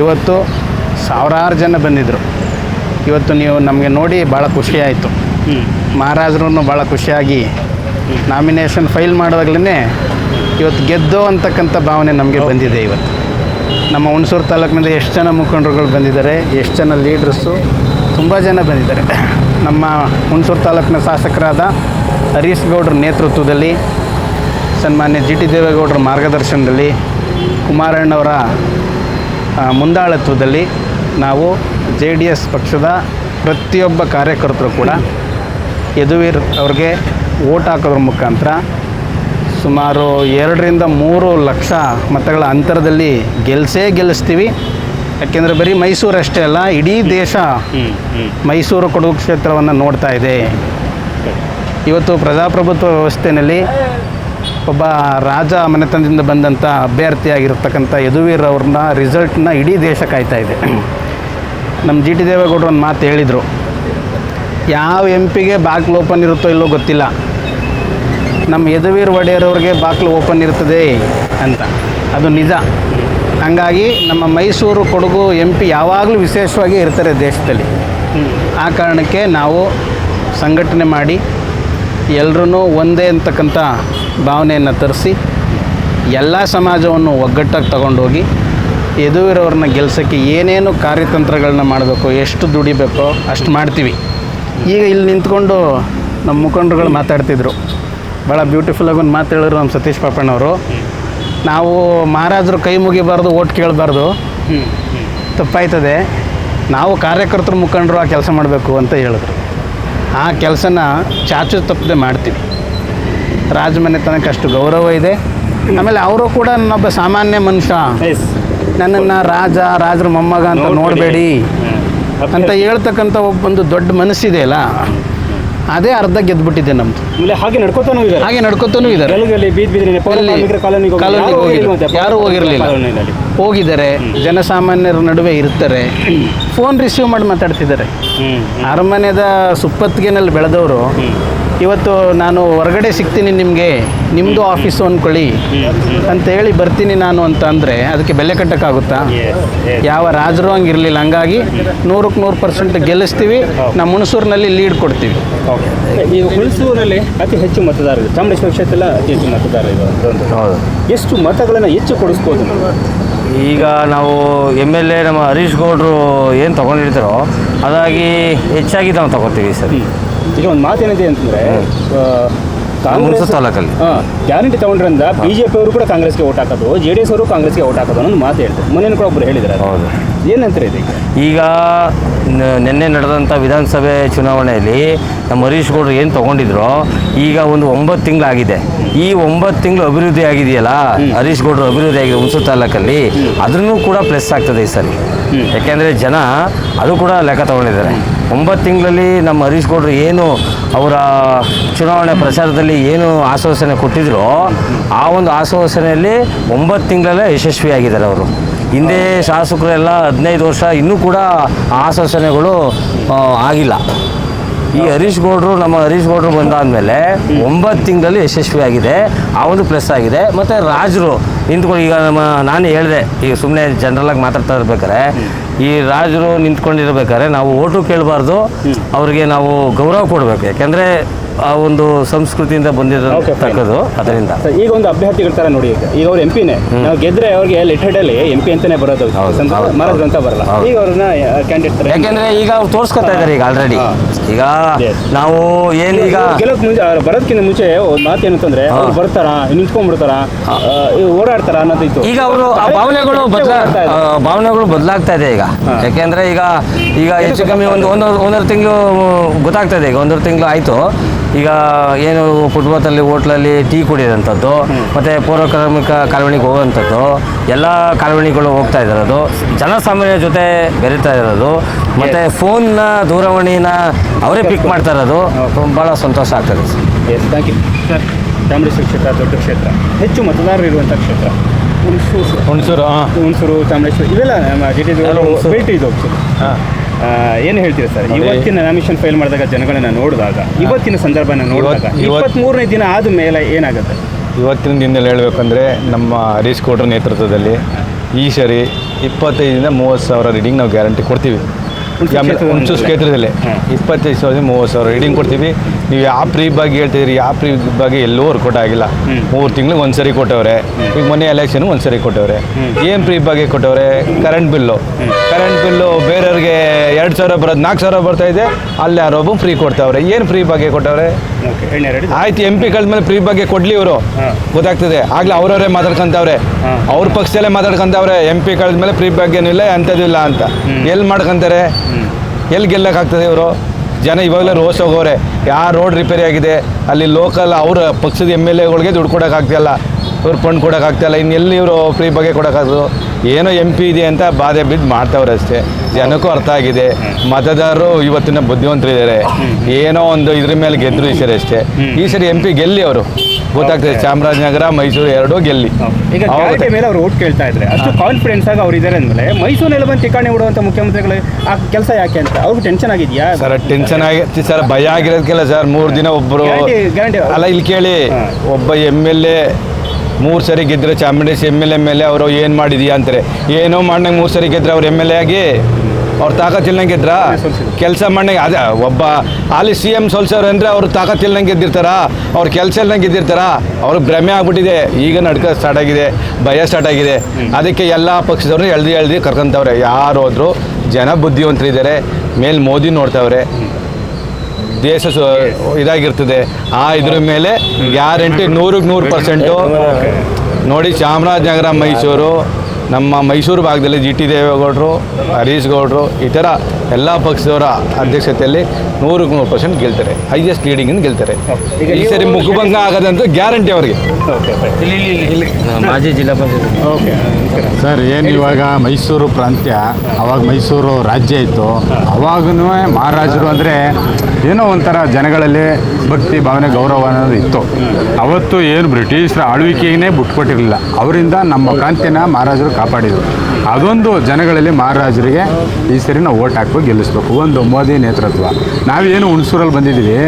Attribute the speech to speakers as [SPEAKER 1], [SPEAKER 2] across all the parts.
[SPEAKER 1] ಇವತ್ತು ಸಾವಿರಾರು ಜನ ಬಂದಿದ್ದರು ಇವತ್ತು ನೀವು ನಮಗೆ ನೋಡಿ ಭಾಳ ಖುಷಿಯಾಯಿತು. ಮಹಾರಾಜರೂ ಭಾಳ ಖುಷಿಯಾಗಿ ನಾಮಿನೇಷನ್ ಫೈಲ್ ಮಾಡುವಾಗಲೇ ಇವತ್ತು ಗೆದ್ದೋ ಅಂತಕ್ಕಂಥ ಭಾವನೆ ನಮಗೆ ಬಂದಿದೆ ಇವತ್ತು. ನಮ್ಮ ಹುಣಸೂರು ತಾಲೂಕಿನಿಂದ ಎಷ್ಟು ಜನ ಮುಖಂಡರುಗಳು ಬಂದಿದ್ದಾರೆ ಎಷ್ಟು ಜನ ಲೀಡ್ರಸ್ಸು ತುಂಬ ಜನ ಬಂದಿದ್ದಾರೆ. ನಮ್ಮ ಹುಣಸೂರು ತಾಲೂಕಿನ ಶಾಸಕರಾದ ಹರೀಶ್ ಗೌಡ್ರ ನೇತೃತ್ವದಲ್ಲಿ ಸನ್ಮಾನ್ಯ ಜಿ ಟಿ ದೇವೇಗೌಡರ ಮಾರ್ಗದರ್ಶನದಲ್ಲಿ ಕುಮಾರಣ್ಣವರ ಮುಂದಾಳತ್ವದಲ್ಲಿ ನಾವು ಜೆ ಡಿ ಎಸ್ ಪಕ್ಷದ ಪ್ರತಿಯೊಬ್ಬ ಕಾರ್ಯಕರ್ತರು ಕೂಡ ಯದುವೀರ್ ಅವ್ರಿಗೆ ಓಟ್ ಹಾಕೋದ್ರ ಮುಖಾಂತರ ಸುಮಾರು ಎರಡರಿಂದ ಮೂರು ಲಕ್ಷ ಮತಗಳ ಅಂತರದಲ್ಲಿ ಗೆಲ್ಲಿಸೇ ಗೆಲ್ಲಿಸ್ತೀವಿ. ಯಾಕೆಂದರೆ ಬರೀ ಮೈಸೂರು ಅಷ್ಟೇ ಅಲ್ಲ ಇಡೀ ದೇಶ ಮೈಸೂರು ಕೊಡಗು ಕ್ಷೇತ್ರವನ್ನು ನೋಡ್ತಾ ಇದೆ. ಇವತ್ತು ಪ್ರಜಾಪ್ರಭುತ್ವ ವ್ಯವಸ್ಥೆಯಲ್ಲಿ ಒಬ್ಬ ರಾಜ ಮನೆತನದಿಂದ ಬಂದಂಥ ಅಭ್ಯರ್ಥಿಯಾಗಿರ್ತಕ್ಕಂಥ ಯದುವೀರ್ ಅವ್ರನ್ನ ರಿಸಲ್ಟ್ನ ಇಡೀ ದೇಶ ಕಾಯ್ತಾ ಇದೆ. ನಮ್ಮ ಜಿ ಟಿ ದೇವೇಗೌಡರು ಒಂದು ಮಾತು ಹೇಳಿದರು. ಯಾವ ಎಂ ಪಿಗೆ ಬಾಗಿಲು ಓಪನ್ ಇರುತ್ತೋ ಇಲ್ಲೋ ಗೊತ್ತಿಲ್ಲ. ನಮ್ಮ ಯದುವೀರ್ ಒಡೆಯರವ್ರಿಗೆ ಬಾಗಿಲು ಓಪನ್ ಇರ್ತದೆ ಅಂತ. ಅದು ನಿಜ. ಹಂಗಾಗಿ ನಮ್ಮ ಮೈಸೂರು ಕೊಡಗು ಎಂ ಪಿ ಯಾವಾಗಲೂ ವಿಶೇಷವಾಗಿ ಇರ್ತಾರೆ ದೇಶದಲ್ಲಿ. ಆ ಕಾರಣಕ್ಕೆ ನಾವು ಸಂಘಟನೆ ಮಾಡಿ ಎಲ್ಲರೂ ಒಂದೇ ಅಂತಕ್ಕಂಥ ಭಾವನೆಯನ್ನು ತರಿಸಿ ಎಲ್ಲ ಸಮಾಜವನ್ನು ಒಗ್ಗಟ್ಟಾಗಿ ತಗೊಂಡೋಗಿ ಯದುವೀರವ್ರನ್ನ ಗೆಲ್ಸೋಕ್ಕೆ ಏನೇನು ಕಾರ್ಯತಂತ್ರಗಳನ್ನ ಮಾಡಬೇಕು, ಎಷ್ಟು ದುಡಿಬೇಕೋ ಅಷ್ಟು ಮಾಡ್ತೀವಿ. ಈಗ ಇಲ್ಲಿ ನಿಂತ್ಕೊಂಡು ನಮ್ಮ ಮುಖಂಡರುಗಳು ಮಾತಾಡ್ತಿದ್ರು. ಭಾಳ ಬ್ಯೂಟಿಫುಲ್ಲಾಗಿ ಒಂದು ಮಾತು ಹೇಳಿದ್ರು ನಮ್ಮ ಸತೀಶ್ ಪಾಪಣ್ಣವರು. ನಾವು ಮಹಾರಾಜರು ಕೈ ಮುಗಿಬಾರ್ದು, ಓಟ್ ಕೇಳಬಾರ್ದು. ತಪ್ಪಾಯ್ತದೆ. ನಾವು ಕಾರ್ಯಕರ್ತರು ಮುಖಂಡರು ಆ ಕೆಲಸ ಮಾಡಬೇಕು ಅಂತ ಹೇಳಿದ್ರು. ಆ ಕೆಲಸನ ಚಾಚು ತಪ್ಪದೆ ಮಾಡ್ತೀವಿ. ರಾಜಮನೆತನಕ್ಕೆ ಅಷ್ಟು ಗೌರವ ಇದೆ. ಆಮೇಲೆ ಅವರು ಕೂಡ ನನ್ನೊಬ್ಬ ಸಾಮಾನ್ಯ ಮನುಷ್ಯ. ನನ್ನನ್ನು ರಾಜ ರಾಜರ ಮೊಮ್ಮಗ ಅಂತ ನೋಡಬೇಡಿ. ಅಂತ ಹೇಳ್ತಕ್ಕಂಥ ಒಬ್ಬೊಂದು ದೊಡ್ಡ ಮನಸ್ಸಿದೆ ಅಲ್ಲ? ಅದೇ ಅರ್ಧ ಗೆದ್ಬಿಟ್ಟಿದೆ
[SPEAKER 2] ನಮ್ದು. ಹಾಗೆ ನಡ್ಕೋತಾನೂ ಇದ್ದಾರೆ.
[SPEAKER 1] ಹಾಗೆ ನಡ್ಕೊತಾನೂ ಇದ್ದಾರೆ.
[SPEAKER 2] ಕಾಲೋನಿಗೆ. ಯಾರೂ
[SPEAKER 1] ಹೋಗಿರಲಿಲ್ಲ. ಹೋಗಿದ್ದಾರೆ. ಜನಸಾಮಾನ್ಯರ ನಡುವೆ ಇರ್ತಾರೆ. ಫೋನ್ ರಿಸೀವ್ ಮಾಡಿ ಮಾತಾಡ್ತಿದ್ದಾರೆ. ಅರಮನೆದ ಸುಪ್ಪತ್ತಿಗೆನಲ್ಲಿ ಬೆಳೆದವರು ಇವತ್ತು ನಾನು ಹೊರಗಡೆ ಸಿಗ್ತೀನಿ ನಿಮಗೆ ನಿಮ್ಮದು ಆಫೀಸು ಅಂದ್ಕೊಳ್ಳಿ ಅಂತ ಹೇಳಿ ಬರ್ತೀನಿ ನಾನು ಅಂತ ಅಂದರೆ ಅದಕ್ಕೆ ಬೆಲೆ ಕಟ್ಟೋಕ್ಕಾಗುತ್ತಾ. ಯಾವ ರಾಜರು ಹಂಗಿರಲಿಲ್ಲ. ಹಂಗಾಗಿ ನೂರಕ್ಕೆ ನೂರು ಪರ್ಸೆಂಟ್ ಗೆಲ್ಲಿಸ್ತೀವಿ. ನಮ್ಮ ಹುಣಸೂರಿನಲ್ಲಿ ಲೀಡ್ ಕೊಡ್ತೀವಿ.
[SPEAKER 2] ಓಕೆ. ಈಗ ಹುಣಸೂರಲ್ಲಿ ಅತಿ ಹೆಚ್ಚು ಮತದಾರರು ಚಾಮರಾಜಪೇಟೆ ಕ್ಷೇತ್ರ ಅತಿ ಹೆಚ್ಚು ಮತದಾರರು
[SPEAKER 3] ಹೌದು.
[SPEAKER 2] ಎಷ್ಟು ಮತಗಳನ್ನು ಹೆಚ್ಚು ಕೊಡಿಸ್ಬೋದು?
[SPEAKER 3] ಈಗ ನಾವು ಎಂ ಎಲ್ ಎ ನಮ್ಮ ಹರೀಶ್ ಗೌಡ್ರು ಏನು ತೊಗೊಂಡಿರ್ತಾರೋ ಅದಾಗಿ ಹೆಚ್ಚಾಗಿ ನಾವು ತಗೋತೀವಿ ಸರ್.
[SPEAKER 2] ಈಗ ಒಂದು ಮಾತೇನಿದೆ ಅಂತಂದ್ರೆ ಕಾಂಗ್ರೆಸ್
[SPEAKER 3] ತಾಲೂಕಲ್ಲಿ.
[SPEAKER 2] ಗ್ಯಾರಂಟಿ ತಗೊಂಡ್ರಿಂದ ಬಿಜೆಪಿ ಅವರು ಕೂಡ ಕಾಂಗ್ರೆಸ್ಗೆ ಓಟ್ ಹಾಕೋದು ಜೆ ಡಿ ಎಸ್ ಅವರು ಕಾಂಗ್ರೆಸ್ಗೆ ಓಟ್ ಹಾಕೋದು ಅನ್ನೋ ಒಂದು ಮಾತು ಹೇಳ್ತಾರೆ. ಮೊನ್ನೆ ಕೂಡ ಒಬ್ಬರು ಹೇಳಿದ್ದಾರೆ.
[SPEAKER 3] ಹೌದು.
[SPEAKER 2] ಏನಂತಾರೆ ಇದಕ್ಕೆ
[SPEAKER 3] ಈಗ ನಿನ್ನೆ ನಡೆದಂಥ ವಿಧಾನಸಭೆ ಚುನಾವಣೆಯಲ್ಲಿ ನಮ್ಮ ಹರೀಶ್ ಗೌಡ್ರು ಏನು ತೊಗೊಂಡಿದ್ರು? ಈಗ ಒಂದು ಒಂಬತ್ತು ತಿಂಗಳಾಗಿದೆ. ಈ ಒಂಬತ್ತು ತಿಂಗಳು ಅಭಿವೃದ್ಧಿ ಆಗಿದೆಯಲ್ಲ ಹರೀಶ್ ಗೌಡ್ರು ಅಭಿವೃದ್ಧಿ ಆಗಿದೆ ಹುಣಸೂರು ತಾಲೂಕಲ್ಲಿ ಅದನ್ನು ಕೂಡ ಪ್ಲಸ್ ಆಗ್ತದೆ ಈ ಸರಿ ಯಾಕೆಂದರೆ ಜನ ಅದು ಕೂಡ ಲೆಕ್ಕ ತಗೊಂಡಿದ್ದಾರೆ. ಒಂಬತ್ತು ತಿಂಗಳಲ್ಲಿ ನಮ್ಮ ಹರೀಶ್ ಗೌಡ್ರು ಏನು ಅವರ ಚುನಾವಣೆ ಪ್ರಚಾರದಲ್ಲಿ ಏನು ಆಶ್ವಾಸನೆ ಕೊಟ್ಟಿದ್ರು ಆ ಒಂದು ಆಶ್ವಾಸನೆಯಲ್ಲಿ ಒಂಬತ್ತು ತಿಂಗಳಲ್ಲೇ ಯಶಸ್ವಿಯಾಗಿದ್ದಾರೆ ಅವರು. ಹಿಂದೆ ಶಾಸಕರೆಲ್ಲ ಹದಿನೈದು ವರ್ಷ ಇನ್ನೂ ಕೂಡ ಆಶ್ವಾಸನೆಗಳು ಆಗಿಲ್ಲ. ಈ ಹರೀಶ್ ಗೌಡ್ರು ನಮ್ಮ ಹರೀಶ್ ಗೌಡ್ರು ಬಂದಾದ್ಮೇಲೆ ಒಂಬತ್ತು ತಿಂಗಳಲ್ಲಿ ಯಶಸ್ವಿಯಾಗಿದೆ ಆ ಒಂದು ಪ್ಲಸ್ ಆಗಿದೆ. ಮತ್ತು ರಾಜರು ನಿಂತ್ಕೊಂಡು ಈಗ ನಮ್ಮ ನಾನು ಹೇಳಿದೆ ಈಗ ಸುಮ್ಮನೆ ಜನರಲಾಗಿ ಮಾತಾಡ್ತಾ ಇರ್ಬೇಕಾರೆ ಈ ರಾಜರು ನಿಂತ್ಕೊಂಡಿರ್ಬೇಕಾದ್ರೆ ನಾವು ಓಟು ಕೇಳಬಾರ್ದು. ಅವ್ರಿಗೆ ನಾವು ಗೌರವ ಕೊಡಬೇಕು. ಯಾಕೆಂದರೆ ಆ ಒಂದು ಸಂಸ್ಕೃತಿಯಿಂದ ಬಂದಿರತಕ್ಕದ್ದು ಅದರಿಂದ.
[SPEAKER 2] ಈಗ ಒಂದು ಅಭ್ಯರ್ಥಿಗಳ ತರ ನೋಡಿ ಈಗ. ಈಗ ಅವ್ರು ಎಂಪಿನೇ ನಾವು ಗೆದ್ರೆ ಅವ್ರಿಗೆ ಲೆಟರ್ಡ್ ಅಲ್ಲಿ ಎಂಪಿ ಅಂತಾನೆ ಬರೋದು. ಮರದ್ರು ಅಂತ ಬರಲ್ಲ. ಈಗ ಅವ್ರನ್ನ ಕ್ಯಾಂಡಿಡೇಟ್
[SPEAKER 3] ಯಾಕೆಂದ್ರೆ ಈಗ ಅವ್ರು ತೋರಿಸ್ಕೊತಾ ಇದ್ದಾರೆ ಈಗ ಆಲ್ರೆಡಿ ಈಗ ನಾವು ಏನು ಈಗ
[SPEAKER 2] ಗೆಲ್ಲಕ್ ಮುಂಚೆ ಬರೋದಕ್ಕಿಂತ ಮುಂಚೆ ಒಂದು ಮಾತು ಏನಂತಂದ್ರೆ ಅವ್ರು ಬರ್ತಾರ ನಿಂತ್ಕೊಂಡ್ಬಿಡ್ತಾರ ಓಡಾಡ್ತಾರ ಅನ್ನೋದು ಓಡಾಡ್ತಾರ ಅನ್ನೋದಿತ್ತು.
[SPEAKER 3] ಈಗ ಅವರು ಆ ಭಾವನೆಗಳು ಬದಲಾ ಭಾವನೆಗಳು ಬದಲಾಗ್ತಾ ಇದೆ ಈಗ. ಯಾಕೆಂದ್ರೆ ಈಗ ಈಗ ಹೆಚ್ಚು ಕಮ್ಮಿ ಒಂದು ಒಂದು ಒಂದೂವರೆ ತಿಂಗಳು ಗೊತ್ತಾಗ್ತಾ ಇದೆ ಈಗ. ಒಂದೂವರೆ ತಿಂಗಳು ಆಯಿತು. ಈಗ ಏನು ಫುಟ್ಪಾತಲ್ಲಿ ಹೋಟ್ಲಲ್ಲಿ ಟೀ ಕುಡಿಯೋದಂಥದ್ದು ಮತ್ತು ಪೌರಕಾರ್ಮಿಕ ಕಾಲೋನಿಗೆ ಹೋಗೋವಂಥದ್ದು ಎಲ್ಲ ಕಾಲೋನಿಗಳು ಹೋಗ್ತಾ ಇರೋದು ಜನಸಾಮಾನ್ಯರ ಜೊತೆ ಬೆರೀತಾ ಇರೋದು ಮತ್ತು ಫೋನ್ನ ದೂರವಾಣಿನ ಅವರೇ ಪಿಕ್ ಮಾಡ್ತಾ ಇರೋದು ಭಾಳ ಸಂತೋಷ ಆಗ್ತದೆ. Sir
[SPEAKER 2] yes thank you sir Chamarajpet ಕ್ಷೇತ್ರ ದೊಡ್ಡ ಕ್ಷೇತ್ರ ಹೆಚ್ಚು ಮತದಾರರು ಇರುವಂಥ ಕ್ಷೇತ್ರ ಹುಣಸೂರು.
[SPEAKER 1] ಹುಣಸೂರು ಹಾಂ.
[SPEAKER 2] ಹುಣಸೂರು ಚಾಮರೇಶ್ವರ ಇವೆಲ್ಲ ನಮ್ಮ ಡಿ ಟಿ ಇದು ಏನು ಹೇಳ್ತೀರಾ ಸರ್? ಇವತ್ತಿನ ನಾಮಿನೇಷನ್ ಫೈಲ್ ಮಾಡಿದಾಗ ಜನಗಳನ್ನ ನೋಡಿದಾಗ ಇವತ್ತಿನ ಸಂದರ್ಭನ ನೋಡಿದಾಗ
[SPEAKER 4] ಇವತ್ತು-
[SPEAKER 2] ಮೂರನೇ ದಿನ ಆದ ಮೇಲೆ ಏನಾಗುತ್ತೆ?
[SPEAKER 4] ಇವತ್ತಿನ ದಿನದಲ್ಲಿ ಹೇಳಬೇಕಂದ್ರೆ ನಮ್ಮ ಹರೀಶ್ ಕೋಟ್ರ ನೇತೃತ್ವದಲ್ಲಿ ಈ ಸರಿ ಇಪ್ಪತ್ತೈದರಿಂದ ಮೂವತ್ತು ಸಾವಿರ ರೀಡಿಂಗ್ ನಾವು ಗ್ಯಾರಂಟಿ ಕೊಡ್ತೀವಿ.
[SPEAKER 2] ಹುಣಸೂರು ಕ್ಷೇತ್ರದಲ್ಲಿ?
[SPEAKER 4] ಇಪ್ಪತ್ತೈದು ಸಾವಿರದಿಂದ ಮೂವತ್ತು ಸಾವಿರ ರೀಡಿಂಗ್ ಕೊಡ್ತೀವಿ. ನೀವು ಯಾವ ಫ್ರೀ ಬಗ್ಗೆ ಹೇಳ್ತಿದ್ರಿ ಯಾವ ಫ್ರೀ ಬಗ್ಗೆ ಎಲ್ಲೂ ಅವ್ರು ಆಗಿಲ್ಲ. ಮೂರು ತಿಂಗ್ಳಿಗೆ ಒಂದ್ಸರಿ ಕೊಟ್ಟವ್ರೆ. ಈಗ ಮೊನ್ನೆ ಎಲೆಕ್ಷನ್ ಒಂದ್ಸರಿ ಕೊಟ್ಟವ್ರೆ. ಏನು ಫ್ರೀ ಬಗ್ಗೆ ಕೊಟ್ಟವ್ರೆ? ಕರೆಂಟ್ ಬಿಲ್ಲು ಕರೆಂಟ್ ಬಿಲ್ಲು ಬೇರೆಯವ್ರಿಗೆ ಎರಡು ಸಾವಿರ ಬರೋದು ನಾಲ್ಕು ಸಾವಿರ ಬರ್ತಾ ಇದೆ. ಅಲ್ಲಿ ಯಾರೊಬ್ಬ ಫ್ರೀ ಕೊಡ್ತಾವ್ರೆ. ಏನು ಫ್ರೀ ಬಗ್ಗೆ ಕೊಟ್ಟವ್ರೆ? ಆಯ್ತು ಎಂ ಪಿ ಮೇಲೆ ಫ್ರೀ ಬಗ್ಗೆ ಕೊಡ್ಲಿ ಇವರು. ಗೊತ್ತಾಗ್ತದೆ. ಆಗ್ಲೇ ಅವರವರೇ ಮಾತಾಡ್ಕೊಂತವ್ರೆ. ಅವ್ರ ಪಕ್ಷದಲ್ಲೇ ಮಾತಾಡ್ಕೊಂತವ್ರೆ. ಎಂ ಪಿ ಮೇಲೆ ಫ್ರೀ ಬಗ್ಗೆನೂ ಇಲ್ಲ ಅಂಥದ್ದಿಲ್ಲ ಅಂತ. ಎಲ್ಲಿ ಮಾಡ್ಕೊಂತಾರೆ? ಎಲ್ಲಿ ಗೆಲ್ಲಕ್ಕಾಗ್ತದೆ ಇವರು? ಜನ ಇವಾಗಲೇ ರೋಸ್ ಹೋಗೋರೆ. ಯಾರು ರೋಡ್ ರಿಪೇರಿ ಆಗಿದೆ? ಅಲ್ಲಿ ಲೋಕಲ್ ಅವರ ಪಕ್ಷದ ಎಂ ಎಲ್ ಎಗಳಿಗೆ ದುಡ್ಡು ಕೊಡೋಕ್ಕಾಗ್ತಿಲ್ಲ ಇವ್ರು ಫಂಡ್ ಕೊಡೋಕ್ಕಾಗ್ತಿಲ್ಲ ಇನ್ನೆಲ್ಲಿ ಇವರು ಫ್ರೀ ಬಗ್ಗೆ ಕೊಡೋಕ್ಕಾಗೋದು ಏನೋ ಎಂ ಪಿ ಇದೆ ಅಂತ ಬಾಧೆ ಬಿದ್ದು ಮಾಡ್ತಾವ್ರೆ ಅಷ್ಟೇ. ಜನಕ್ಕೂ ಅರ್ಥ ಆಗಿದೆ. ಮತದಾರರು ಇವತ್ತಿನ ಬುದ್ಧಿವಂತರಿದ್ದಾರೆ. ಏನೋ ಒಂದು ಇದ್ರ ಮೇಲೆ ಗೆದ್ದರು ಈ ಸರಿ ಅಷ್ಟೇ. ಈ ಸರಿ ಎಂ ಪಿ ಗೆಲ್ಲಿ ಅವರು? ಗೊತ್ತಾಗ್ತದೆ. ಚಾಮರಾಜನಗರ ಮೈಸೂರು ಎರಡೂ ಗೆಲ್ಲಿ.
[SPEAKER 2] ಈಗ ಗ್ಯಾರಂಟಿ ಮೇಲೆ ಅವರು ಓಟ್ ಕೇಳ್ತಾ ಇದ್ರೆ ಅಷ್ಟು ಕಾನ್ಫಿಡೆನ್ಸ್ ಆಗಿ ಅವ್ರು ಇದ್ದಾರೆ ಅಂದಮೇಲೆ ಮೈಸೂರಿನಲ್ಲಿ ಬಂದು ಠಿಕಾಣಿ ಬಿಡುವಂಥ ಮುಖ್ಯಮಂತ್ರಿಗಳು ಆ ಕೆಲಸ ಯಾಕೆ ಅಂತ? ಅವ್ರಿಗೆ ಟೆನ್ಷನ್ ಆಗಿದೆಯಾ?
[SPEAKER 4] ಸರ್ ಟೆನ್ಷನ್ ಆಗಿ ಸರ್ ಭಯ ಆಗಿರೋದಕ್ಕೆಲ್ಲ ಸರ್ ಮೂರು ದಿನ ಒಬ್ಬರು
[SPEAKER 2] ಗ್ಯಾರಂಟಿ
[SPEAKER 4] ಅಲ್ಲ ಇಲ್ಲಿ ಕೇಳಿ ಒಬ್ಬ ಎಂ ಎಲ್ ಎ ಮೂರು ಸರಿ ಗೆದ್ದರೆ ಚಾಮುಂಡೇಶ್ ಎಂ ಎಲ್ ಎ ಮೇಲೆ ಅವರು ಏನು ಮಾಡಿದೀಯಾ ಅಂತಾರೆ. ಏನೋ ಮಾಡ್ನಂಗೆ ಮೂರು ಸರಿ ಗೆದ್ರೆ ಅವ್ರು ಎಂ ಎಲ್ ಎ ಆಗಿ ಅವ್ರು ತಾಕತ್ ಇಲ್ಲಂಗೆ
[SPEAKER 2] ಸೋಲ್ಸಿದ್ರು.
[SPEAKER 4] ಕೆಲಸ ಮಾಡಂಗೆ ಅದೇ ಒಬ್ಬ ಅಲ್ಲಿ ಸಿ ಎಂ ಸೋಲ್ಸವ್ರು ಅಂದರೆ ಅವ್ರು ಇಲ್ಲಂಗೆ ಗೆದ್ದಿರ್ತಾರ ಅವ್ರ ಕೆಲಸ ಇಲ್ಲಂಗೆ ಗೆದ್ದಿರ್ತಾರ ಅವ್ರಿಗೆ ಭ್ರಮೆ ಆಗ್ಬಿಟ್ಟಿದೆ. ಈಗ ನಡ್ಕ ಸ್ಟಾರ್ಟ್ ಆಗಿದೆ. ಭಯ ಸ್ಟಾರ್ಟ್ ಆಗಿದೆ. ಅದಕ್ಕೆ ಎಲ್ಲ ಪಕ್ಷದವ್ರನ್ನ ಎಳ್ದು ಎಳ್ದು ಕರ್ಕೊಂತವ್ರೆ. ಯಾರು ಹೋದ್ರು ಜನ ಬುದ್ಧಿವಂತರಿದ್ದಾರೆ. ಮೇಲೆ ಮೋದಿ ನೋಡ್ತವ್ರೆ. ದೇಶ ಸು- ಇದಾಗಿರ್ತದೆ. ಆ ಇದ್ರ ಮೇಲೆ ಗ್ಯಾರಂಟಿ ನೂರಕ್ಕೆ ನೂರು ಪರ್ಸೆಂಟು ನೋಡಿ ಚಾಮರಾಜನಗರ ಮೈಸೂರು. ನಮ್ಮ ಮೈಸೂರು ಭಾಗದಲ್ಲಿ ಜಿ ಟಿ ದೇವೇಗೌಡರು ಹರೀಶ್ ಗೌಡರು ಈ ಥರ ಎಲ್ಲ ಪಕ್ಷದವರ ಅಧ್ಯಕ್ಷತೆಯಲ್ಲಿ ನೂರಕ್ಕೆ ನೂರು ಪರ್ಸೆಂಟ್ ಗೆಲ್ತಾರೆ. ಹೈಯೆಸ್ಟ್ ಲೀಡಿಂಗ್ ಗೆಲ್ತಾರೆ.
[SPEAKER 2] ಈಗ
[SPEAKER 4] ಈ ಸರಿ ಮುಖಭಂಗ ಆಗದಂತ ಗ್ಯಾರಂಟಿ ಅವರಿಗೆ.
[SPEAKER 2] ಓಕೆ
[SPEAKER 3] ಮಾಜಿ ಜಿಲ್ಲಾ ಪಂಚಾಯತ್.
[SPEAKER 2] ಓಕೆ
[SPEAKER 5] ಸರ್ ಏನು ಇವಾಗ ಮೈಸೂರು ಪ್ರಾಂತ್ಯ ಅವಾಗ ಮೈಸೂರು ರಾಜ್ಯ ಇತ್ತು ಅವಾಗೂ ಮಹಾರಾಜರು ಅಂದರೆ ಏನೋ ಒಂಥರ ಜನಗಳಲ್ಲಿ ಭಕ್ತಿ ಭಾವನೆ ಗೌರವ ಅನ್ನೋದು ಇತ್ತು. ಅವತ್ತು ಏನು ಬ್ರಿಟಿಷರ ಆಳ್ವಿಕೆಯೇ ಬಿಟ್ಕೊಟ್ಟಿರಲಿಲ್ಲ. ಅವರಿಂದ ನಮ್ಮ ಪ್ರಾಂತ್ಯನ ಮಹಾರಾಜರು ಕಾಪಾಡಿದರು. ಅದೊಂದು ಜನಗಳಲ್ಲಿ ಮಹಾರಾಜರಿಗೆ ಈ ಸರಿ ನಾವು ಓಟ್ ಹಾಕ್ಬೇಕು, ಗೆಲ್ಲಿಸ್ಬೇಕು. ಒಂದು ಮೋದಿ ನೇತೃತ್ವ. ನಾವೇನು ಹುಣಸೂರಲ್ಲಿ ಬಂದಿದ್ದೀವಿ,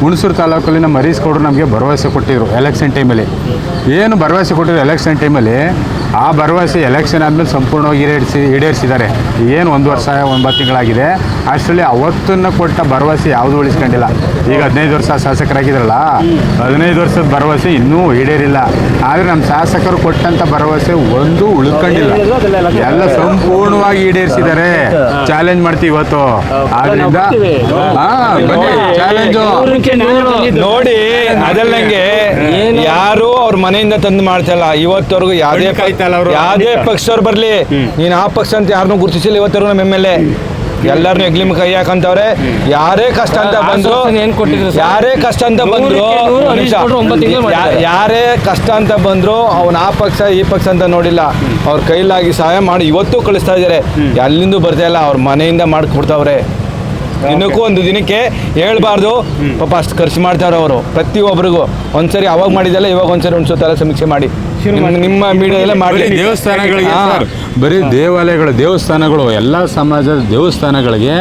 [SPEAKER 5] ಹುಣಸೂರು ತಾಲೂಕಲ್ಲಿ ನಮ್ಮ ಹರೀಶ್ ಗೌಡರು ನಮಗೆ ಭರವಸೆ ಕೊಟ್ಟಿದ್ರು ಎಲೆಕ್ಷನ್ ಟೈಮಲ್ಲಿ ಏನು ಭರವಸೆ ಕೊಟ್ಟಿದ್ರು ಎಲೆಕ್ಷನ್ ಟೈಮಲ್ಲಿ ಆ ಭರವಸೆ ಎಲೆಕ್ಷನ್ ಆದಮೇಲೆ ಸಂಪೂರ್ಣವಾಗಿ ಈಡೇರಿಸಿ ಈಡೇರಿಸಿದ್ದಾರೆ. ಏನು ಒಂದು ವರ್ಷ, ಒಂಬತ್ತು ತಿಂಗಳಾಗಿದೆ. ಅಷ್ಟರಲ್ಲಿ ಅವತ್ತನ್ನ ಕೊಟ್ಟ ಭರವಸೆ ಯಾವುದು ಉಳಿಸ್ಕೊಂಡಿಲ್ಲ? ಈಗ ಹದಿನೈದು ವರ್ಷ ಶಾಸಕರಾಗಿದ್ರಲ್ಲ ಹದಿನೈದು ವರ್ಷದ ಭರವಸೆ ಇನ್ನೂ ಈಡೇರಿಲ್ಲ. ಆದರೆ ನಮ್ಮ ಶಾಸಕರು ಕೊಟ್ಟಂತ ಭರವಸೆ ಒಂದು ಉಳ್ಕೊಂಡಿಲ್ಲ. ಎಲ್ಲ ಸಂಪೂರ್ಣವಾಗಿ ಈಡೇರಿಸಿದ್ದಾರೆ. ಚಾಲೆಂಜ್ ಮಾಡ್ತೀವಿ ಇವತ್ತು. ಆದ್ರಿಂದ ಚಾಲೆಂಜು
[SPEAKER 4] ನೋಡಿ ಅದಲ್ಲಂಗೆ ಯಾರು ಅವ್ರ ಮನೆಯಿಂದ ತಂದು ಮಾಡ್ತಿಲ್ಲ ಇವತ್ತವರೆಗೂ ಯಾವ್ದೇ
[SPEAKER 2] ಯಾವ್ದೇ ಪಕ್ಷ ಬರ್ಲಿ
[SPEAKER 4] ನೀನ್ ಪಕ್ಷದವ್ರು ಬರಲಿ. ನೀನು ಆ ಪಕ್ಷ ಅಂತ ಯಾರನ್ನೂ ಗುರುತಿಸಿಲ್ಲ ಇವತ್ತವರೆಗೂ ನಮ್ಮ ಎಂ ಎಲ್ ಎ ಎಲ್ಲರನ್ನೂ ಎಗ್ಲಿಮ್ ಕೈ ಹಾಕಂತವ್ರೆ. ಯಾರೇ ಕಷ್ಟ ಅಂತ ಬಂದ್ರು ಯಾರೇ ಕಷ್ಟ ಅಂತ ಬಂದ್ರು ಯಾರೇ ಕಷ್ಟ ಅಂತ ಬಂದ್ರು ಅವನ ಆ ಪಕ್ಷ ಈ ಪಕ್ಷ ಅಂತ ನೋಡಿಲ್ಲ. ಅವ್ರ ಕೈಲಾಗಿ ಸಹಾಯ ಮಾಡಿ ಇವತ್ತು ಕಳಿಸ್ತಾ ಇದಾರೆ ಎಲ್ಲಿಂದ ಬರ್ತಾ ಇಲ್ಲ ಅವ್ರ ಮನೆಯಿಂದ ಮಾಡ್ಕೊಡ್ತಾವ್ರೆ. ದಿನಕ್ಕೂ ಒಂದು ದಿನಕ್ಕೆ ಹೇಳ್ಬಾರ್ದು. ಪಾಪ ಅಷ್ಟು ಖರ್ಚು ಮಾಡ್ತಾರೆ ಅವರು. ಪ್ರತಿಯೊಬ್ಬರಿಗೂ ಒಂದ್ಸರಿ ಅವಾಗ ಮಾಡಿದಲ್ಲ ಇವಾಗ ಒಂದ್ಸರಿ ಒಂದ್ಸಲ ತಲೆ ಸಮೀಕ್ಷೆ ಮಾಡಿ. ನಿಮ್ಮ- ಮೀಡಿಯಾ ಮೀಡಿಯಾದಲ್ಲೇ ಮಾಡಿ
[SPEAKER 5] ದೇವಸ್ಥಾನಗಳಿಗೆ ಸರ್ ಬರೀ ದೇವಾಲಯಗಳು ದೇವಸ್ಥಾನಗಳು ಎಲ್ಲ ಸಮಾಜದ ದೇವಸ್ಥಾನಗಳಿಗೆ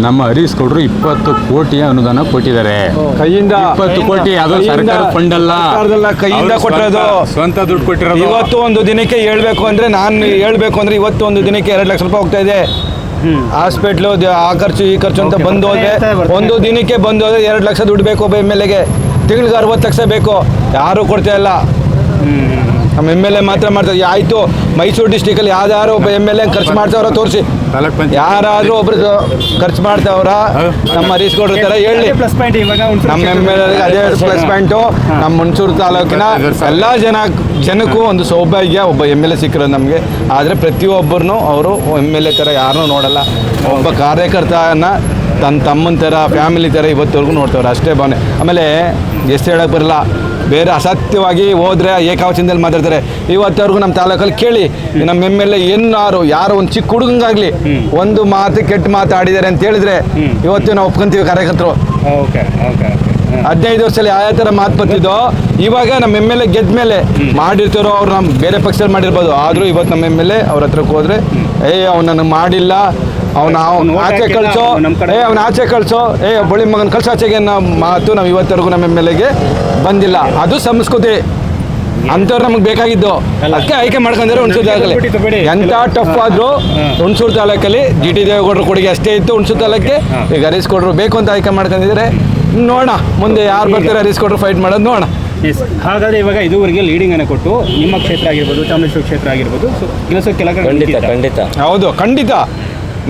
[SPEAKER 5] ನಮ್ಮ ಹರಿಸ್ಕೊಡ್ರು ಇಪ್ಪತ್ತು ಕೋಟಿ ಅನುದಾನ ಕೊಟ್ಟಿದ್ದಾರೆ.
[SPEAKER 4] ಕೈಯಿಂದ
[SPEAKER 5] ಇಪ್ಪತ್ತು ಕೋಟಿ ಅದು ಸರ್ಕಾರ ಫಂಡ್ ಅಲ್ಲ
[SPEAKER 4] ಸರ್ಕಾರದಲ್ಲ, ಕೈಯಿಂದ ಕೊಟ್ಟಿರೋದು.
[SPEAKER 5] ಸ್ವಂತ- ದುಡ್ಡು ಕೊಟ್ಟಿರೋದು.
[SPEAKER 4] ಇವತ್ತು ಒಂದು ದಿನಕ್ಕೆ ಹೇಳ್ಬೇಕು ಅಂದ್ರೆ ನಾನು ಹೇಳ್ಬೇಕು ಅಂದ್ರೆ ಇವತ್ತು ಒಂದು ದಿನಕ್ಕೆ ಎರಡು ಲಕ್ಷ ರೂಪಾಯಿ ಹೋಗ್ತಾ ಇದೆ. ಹಾಸ್ಪಿಟ್ಲು ಆ ಖರ್ಚು ಈ ಖರ್ಚು ಅಂತ ಬಂದು ಹೋದ್ರೆ ಒಂದು ದಿನಕ್ಕೆ ಬಂದು ಹೋದ್ರೆ ಎರಡು ಲಕ್ಷ ದುಡ್ಡು ಬೇಕು ಒಬ್ಬ ಎಂ ಎಲ್ ಎಗೆ. ತಿಂಗಳಿಗೆ ಅರವತ್ತು ಲಕ್ಷ ಬೇಕು. ಯಾರು ಕೊಡ್ತಾ ಇಲ್ಲ. ನಮ್ಮ ಎಂ ಎಲ್ ಎ ಮಾತ್ರ ಮಾಡ್ತಾರೆ. ಆಯ್ತು ಮೈಸೂರು ಡಿಸ್ಟಿಕಲ್ಲಿ ಯಾವ್ದಾರು ಒಬ್ಬ ಎಂ ಎಲ್ ಎ ಖರ್ಚು ಮಾಡ್ತಾವ್ರ ತೋರಿಸಿ. ಯಾರಾದರೂ ಒಬ್ರು ಖರ್ಚು ಮಾಡ್ತಾವ್ರ ನಮ್ಮ ಹರೀಶ್ ತರ ಥರ ಹೇಳಿ. ನಮ್ಮ ಎಂ ಎಲ್ ಎ ಅದೇ ಪ್ಲಸ್ ಪಾಯಿಂಟು ನಮ್ಮ ಹುಣಸೂರು ತಾಲೂಕಿನ ಎಲ್ಲ ಜನ ಜನಕ್ಕೂ ಒಂದು ಸೌಭಾಗ್ಯ ಒಬ್ಬ ಎಂ ಎಲ್ ಎ ಸಿಕ್ಕಿರೋದು ನಮಗೆ. ಆದರೆ ಪ್ರತಿಯೊಬ್ಬರನ್ನು ಅವರು ಎಂ ಎಲ್ ಎ ಥರ ಯಾರನ್ನೂ ನೋಡಲ್ಲ. ಒಬ್ಬ ಕಾರ್ಯಕರ್ತನ ತನ್ನ ತಮ್ಮನ ಥರ ಫ್ಯಾಮಿಲಿ ಥರ ಇವತ್ತವರೆಗೂ ನೋಡ್ತಾವ್ರೆ. ಅಷ್ಟೇ ಭಾವನೆ. ಆಮೇಲೆ ಎಷ್ಟು ಹೇಳಕ್ಕೆ ಬರಲ್ಲ. ಬೇರೆ ಅಸತ್ಯವಾಗಿ ಹೋದ್ರೆ ಏಕಾವಚನದಲ್ಲಿ ಮಾತಾಡ್ತಾರೆ. ಇವತ್ತವರೆಗೂ ನಮ್ಮ ತಾಲೂಕಲ್ಲಿ ಕೇಳಿ ನಮ್ಮ ಎಂ ಎಲ್ ಎ ಎನ್ನಾರು ಯಾರೋ ಒಂದು ಚಿಕ್ಕ ಹುಡುಗಂಗಾಗ್ಲಿ ಒಂದು ಮಾತು ಕೆಟ್ಟ ಮಾತಾಡಿದ್ದಾರೆ ಅಂತ ಹೇಳಿದ್ರೆ ಇವತ್ತು ನಾವು ಒಪ್ಕೊಂತೀವಿ ಕಾರ್ಯಕರ್ತರು.
[SPEAKER 2] ಓಕೆ ಓಕೆ
[SPEAKER 4] ಹದಿನೈದು ವರ್ಷದಲ್ಲಿ ಯಾವ ಥರ ಮಾತು ಬರ್ತಿದ್ದೋ ಇವಾಗ ನಮ್ಮ ಎಂ ಎಲ್ ಎ ಗೆದ್ದ ಮೇಲೆ ಮಾಡಿರ್ತಾರೋ ಅವ್ರು ನಮ್ಮ ಬೇರೆ ಪಕ್ಷದಲ್ಲಿ ಮಾಡಿರ್ಬೋದು. ಆದರೂ ಇವತ್ತು ನಮ್ಮ ಎಂ ಎಲ್ ಎ ಅವ್ರ ಹತ್ರಕ್ಕೆ ಹೋದ್ರೆ ಏ ಅವ್ನು ನನಗೆ ಮಾಡಿಲ್ಲ ಅವನ
[SPEAKER 2] ಅವ್ನು
[SPEAKER 4] ಆಚೆ ಕಳಿಸೋ.
[SPEAKER 2] ನಮ್ಮ ಕಡೆ-
[SPEAKER 4] ಏ ಅವನ ಆಚೆ ಕಳಿಸೋ. ಏ ಬಳಿ ಮಗನ ಕಳ್ಸ ಆಚೆಗೆ ಮಾತು ನಾವು ಇವತ್ತರೆಗೂ ನಮ್ಮ ಎಂ ಎಲ್ ಎಗೆ ಬಂದಿಲ್ಲ. ಅದು ಸಂಸ್ಕೃತಿ. ಅಂಥವ್ರು ನಮಗೆ ಬೇಕಾಗಿದ್ದು. ಅದಕ್ಕೆ ಆಯ್ಕೆ ಮಾಡ್ಕೊಂಡ್ರೆ ಹುಣಸೂರು ತಾಲೂಕಲ್ಲಿ
[SPEAKER 2] ಎಂತ
[SPEAKER 4] ಎಂಥ ಟಫ್ ಆದರೂ ಹುಣಸೂರು ತಾಲೂಕಲ್ಲಿ ಜಿ ಟಿ ದೇವೇಗೌಡರ ಕೊಡುಗೆ ಅಷ್ಟೇ ಇತ್ತು ಹುಣಸೂರು ತಾಲೂಕೆ ಈಗ ಹರೀಶ್ ಕೊಡ್ರು ಬೇಕು ಅಂತ ಆಯ್ಕೆ ಮಾಡ್ಕೊಂಡಿದ್ರೆ ನೋಡೋಣ. ಮುಂದೆ ಯಾರು ಬರ್ತಾರೆ ಹರೀಶ್ ಕೊಡ್ರು ಫೈಟ್ ಮಾಡೋದು ನೋಡೋಣ.
[SPEAKER 2] ಎಸ್ ಹಾಗಾದ್ರೆ ಇವಾಗ ಇದುವರೆಗೆ ಲೀಡಿಂಗ್ ಅನ್ನು ಕೊಟ್ಟು ನಿಮ್ಮ ಕ್ಷೇತ್ರ ಆಗಿರ್ಬೋದು ಚಾಮರೇಶ್ವರ ಕ್ಷೇತ್ರ ಆಗಿರ್ಬೋದು ಸೊ ಕೆಲಸ ಕೆಲ
[SPEAKER 3] ಖಂಡಿತ ಖಂಡಿತ.
[SPEAKER 4] ಹೌದು ಖಂಡಿತ.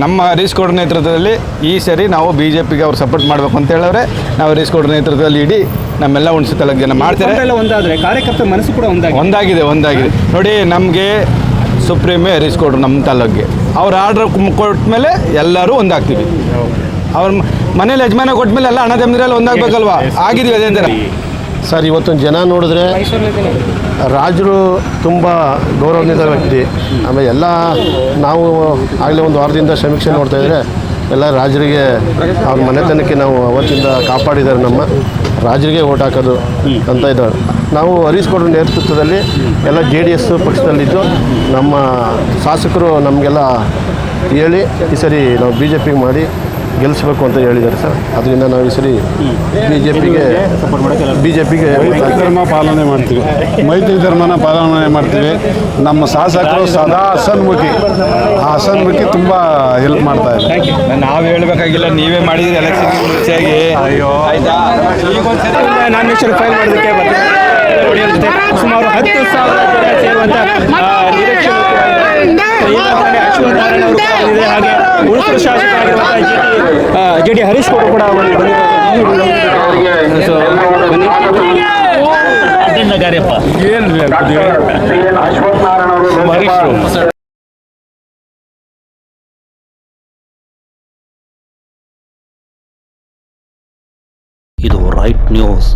[SPEAKER 4] ನಮ್ಮ ಹರೀಶ್ ಕೋಡ್ ನೇತೃತ್ವದಲ್ಲಿ ಈ ಸರಿ ನಾವು ಬಿ ಜೆ ಪಿಗೆ ಅವ್ರು ಸಪೋರ್ಟ್ ಮಾಡಬೇಕು ಅಂತ ಹೇಳಿದ್ರೆ ನಾವು ಹರೀಶ್ ಕೋಡ್ ನೇತೃತ್ವದಲ್ಲಿ ಇಡೀ ನಮ್ಮೆಲ್ಲ ಹುಣಸೂರು ತಾಲೂಕು ಜನ ಮಾಡ್ತಾರೆ
[SPEAKER 2] ಒಂದಾದ್ರೆ ಕಾರ್ಯಕರ್ತರ ಮನಸ್ಸು ಕೂಡ ಒಂದಾಗಿ
[SPEAKER 4] ಒಂದಾಗಿದೆ ಒಂದಾಗಿದೆ. ನೋಡಿ ನಮಗೆ ಸುಪ್ರೀಮೇ ಹರೀಶ್ ಗೌಡ್ರು ನಮ್ಮ ತಾಲೂಕಿಗೆ. ಅವ್ರು ಆರ್ಡ್ರ್ ಕೊಟ್ಟ ಮೇಲೆ ಎಲ್ಲರೂ ಒಂದಾಗ್ತೀವಿ. ಅವ್ರ ಮನೇಲಿ ಯಜಮಾನ ಕೊಟ್ಟ ಮೇಲೆ ಎಲ್ಲ ಹಣ ತಮ್ಮದ್ರಲ್ಲಿ ಒಂದಾಗಬೇಕಲ್ವಾ? ಆಗಿದ್ವಿ ಅದೇ ಅಂತ
[SPEAKER 6] ಸರ್ ಇವತ್ತೊಂದು ಜನ ನೋಡಿದ್ರೆ ರಾಜರು ತುಂಬ ಗೌರವಾನ್ವಿತ ವ್ಯಕ್ತಿ. ಆಮೇಲೆ ಎಲ್ಲ ನಾವು ಆಗಲೇ ಒಂದು ವಾರದಿಂದ ಸಮೀಕ್ಷೆ ನೋಡ್ತಾ ಇದ್ರೆ ಎಲ್ಲ ರಾಜರಿಗೆ ಅವ್ರ ಮನೆತನಕ್ಕೆ ನಾವು ಅವತ್ತಿಂದ ಕಾಪಾಡಿದ್ದಾರೆ ನಮ್ಮ. ರಾಜರಿಗೆ ಓಟ್ ಹಾಕೋದು ಅಂತ ಇದ್ದಾರೆ ನಾವು ಹರಿಸ್ಕೊಡೋ ನೇತೃತ್ವದಲ್ಲಿ ಎಲ್ಲ ಜೆ ಡಿ ಎಸ್ ಪಕ್ಷದಲ್ಲಿದ್ದು ನಮ್ಮ ಶಾಸಕರು ನಮಗೆಲ್ಲ ಹೇಳಿ ಈ ಸರಿ ನಾವು ಬಿ ಜೆ ಪಿಗೆ ಮಾಡಿ ಗೆಲ್ಲಿಸ್ಬೇಕು ಅಂತ ಹೇಳಿದ್ದಾರೆ ಸರ್ ಅದರಿಂದ ನಾವು ಈ ಸರಿ ಬಿ ಜೆ ಪಿಗೆ ಬಿ ಜೆ ಪಿಗೆ
[SPEAKER 5] ಮೈತ್ರಿ ಧರ್ಮ ಪಾಲನೆ ಮಾಡ್ತೀವಿ ಮೈತ್ರಿ ಧರ್ಮನ ಪಾಲನೆ ಮಾಡ್ತೀವಿ ನಮ್ಮ ಶಾಸಕರು ಸದಾ ಹಸನ್ಮುಖಿ ಆ ಹಸನ್ಮುಖಿ ತುಂಬ ಹೆಲ್ಪ್ ಮಾಡ್ತಾ ಇದೆ
[SPEAKER 4] ನಾವು ಹೇಳಬೇಕಾಗಿಲ್ಲ ನೀವೇ ಮಾಡಿದ್ರಿ ಎಲೆಕ್ಷನ್ ಮುಂಚೆಯಾಗಿ ಆಯ್ತಾ ಈಗೊಂದ್ಸರಿ
[SPEAKER 2] ನಾಮಿನೇಷನ್ ಫೈಲ್ ಮಾಡೋದಕ್ಕೆ ಸುಮಾರು ಹತ್ತು ಸಾವಿರ ಜನ ಸೇರುವಂತ ನಿರೀಕ್ಷೆ ಅಶ್ವಥ್ ನಾರಾಯಣ ಅವರು. ಹಾಗೆ ಉಳಿದ ಶಾಸಕರಾಗಿರುವಂತಹ ಜಿ ಟಿ ಹರೀಶ್ ಗೌಡ ಕೂಡ ಬನ್ನಿ.
[SPEAKER 7] ಇದು ರೈಟ್ ನ್ಯೂಸ್